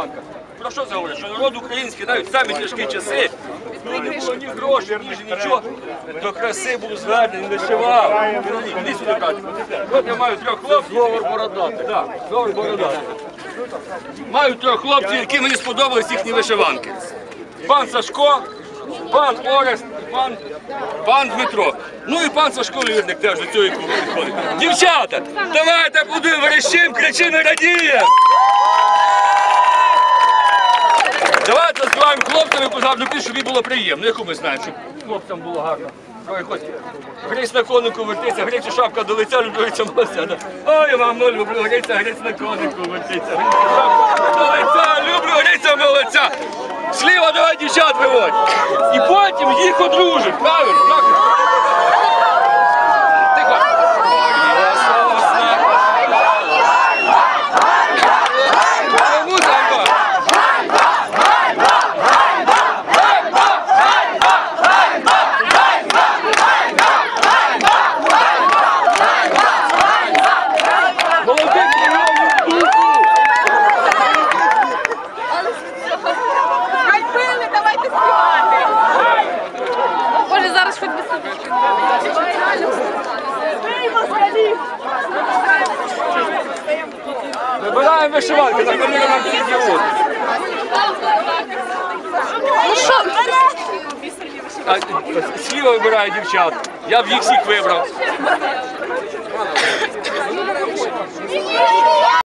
вишиванка. Про що це говорить? Що народ український навіть в самі тяжкі часи, не було ні грошей, ні нічого, до краси був звернений, вишивав. Іди сюди, брат. От я маю трьох хлопців. Говор бородати. Так, говор бородати. Маю трьох хлопців, які мені сподобались їхні вишиванки. Пан Сашко, пан Орест, пан, пан Дмитро. Ну і пан Сашко Лірник теж до цієї клубу підходить. Дівчата, давайте будемо верещим, кричимо, радіємо. Заспіваємо хлопцям і гарну пісню, щоб їй було приємно. Яку ми знаємо, щоб хлопцям було гарно. Грець на конику вертиться, грець шапка до лиця, гриця молодця. Ой, Ой, мамо, люблю гриця, грець на конику вертиться, гриця шапка до лиця, люблю гриця молодця. Сліва давай дівчат виводь. І потім їх одружить, правильно? Вибираємо вишиванки, так вони нам всі ділять. Ну що, А, Сліва вибирає дівчат. Я б їх всіх вибрав.